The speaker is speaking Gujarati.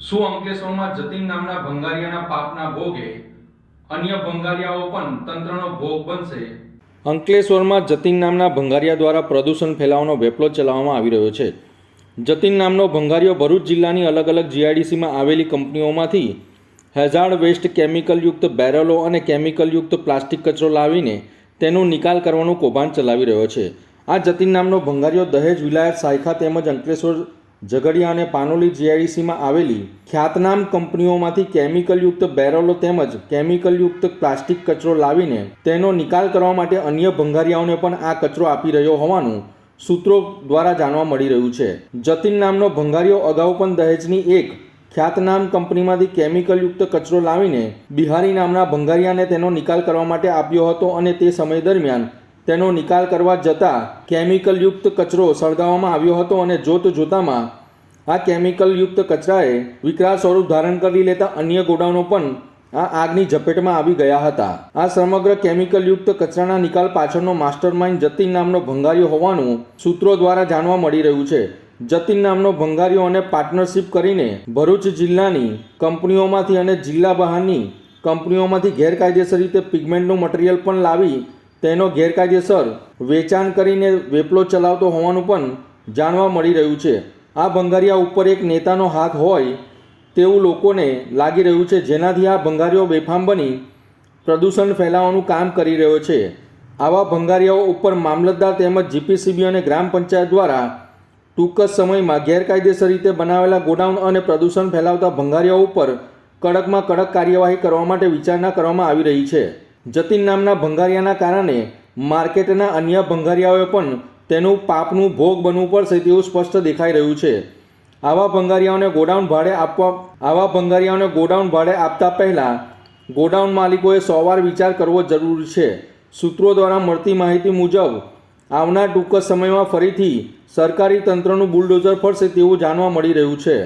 શું અંકલેશ્વરમાં જતીન નામના ભંગારિયાના પાપના ભોગે અન્ય ભંગારિયાઓ પણ તંત્રનો ભોગ બનશે? અંકલેશ્વરમાં જતીન નામના ભંગારિયા દ્વારા પ્રદૂષણ ફેલાવાનો વેપલો ચલાવવામાં આવી રહ્યો છે. જતીન નામનો ભંગારિયો ભરૂચ જિલ્લાની અલગ અલગ જીઆઈડીસીમાં આવેલી કંપનીઓમાંથી હેઝાર્ડ વેસ્ટ કેમિકલયુક્ત બેરલો અને કેમિકલયુક્ત પ્લાસ્ટિક કચરો લાવીને તેનો નિકાલ કરવાનું કૌભાંડ ચલાવી રહ્યો છે. આ જતીન નામનો ભંગારિયો દહેજ વિલાયત સાયખા તેમજ અંકલેશ્વર ઝઘડિયા અને પાનોલી જીઆઈડીસીમાં આવેલી ખ્યાતનામ કંપનીઓમાંથી કેમિકલયુક્ત બેરલો તેમજ કેમિકલયુક્ત પ્લાસ્ટિક કચરો લાવીને તેનો નિકાલ કરવા માટે અન્ય ભંગારિયાઓને પણ આ કચરો આપી રહ્યો હોવાનું સૂત્રો દ્વારા જાણવા મળી રહ્યું છે. જતીન નામનો ભંગારિયો અગાઉ પણ દહેજની એક ખ્યાતનામ કંપનીમાંથી કેમિકલયુક્ત કચરો લાવીને બિહારી નામના ભંગારિયાને તેનો નિકાલ કરવા માટે આપ્યો હતો અને તે સમય દરમિયાન તેનો નિકાલ કરવા જતાં કેમિકલયુક્ત કચરો સળગાવવામાં આવ્યો હતો અને જોત જોતામાં આ કેમિકલયુક્ત કચરાએ વિકરાળ સ્વરૂપ ધારણ કરી લેતા અન્ય ગોડાઉનો પણ આ આગની ઝપેટમાં આવી ગયા હતા. આ સમગ્ર કેમિકલયુક્ત કચરાના નિકાલ પાછળનો માસ્ટરમાઇન્ડ જતીન નામનો ભંગારીઓ હોવાનું સૂત્રો દ્વારા જાણવા મળી રહ્યું છે. જતીન નામનો ભંગારીઓ અને પાર્ટનરશિપ કરીને ભરૂચ જિલ્લાની કંપનીઓમાંથી અને જિલ્લા બહારની કંપનીઓમાંથી ગેરકાયદેસર રીતે પિગમેન્ટનું મટીરિયલ પણ લાવી તેનો ગેરકાયદેસર વેચાણ કરીને વેપલો ચલાવતો હોવાનું પણ જાણવા મળી રહ્યું છે. આ ભંગારિયા ઉપર એક નેતાનો હાથ હોય તેવું લોકોને લાગી રહ્યું છે, જેનાથી આ ભંગારીઓ બેફામ બની પ્રદૂષણ ફેલાવવાનું કામ કરી રહ્યો છે. આવા ભંગારિયાઓ ઉપર મામલતદાર તેમજ જીપીસીબી અને ગ્રામ પંચાયત દ્વારા ટૂંક જ સમયમાં ગેરકાયદેસર રીતે બનાવેલા ગોડાઉન અને પ્રદૂષણ ફેલાવતા ભંગારિયાઓ ઉપર કડકમાં કડક કાર્યવાહી કરવા માટે વિચારણા કરવામાં આવી રહી છે. જતીન નામના ભંગારિયાના કારણે માર્કેટના અન્ય ભંગારિયાઓએ પણ તેનું પાપનું ભોગ બનવું પડશે તેવું સ્પષ્ટ દેખાઈ રહ્યું છે. આવા ભંગારિયાઓને ગોડાઉન ભાડે આપવા, આવા ભંગારિયાઓને ગોડાઉન ભાડે આપતા પહેલાં ગોડાઉન માલિકોએ સોવાર વિચાર કરવો જરૂરી છે. સૂત્રો દ્વારા મળતી માહિતી મુજબ, આવનાર ટૂંક સમયમાં ફરીથી સરકારી તંત્રનું બુલડોઝર ફરશે તેવું જાણવા મળી રહ્યું છે.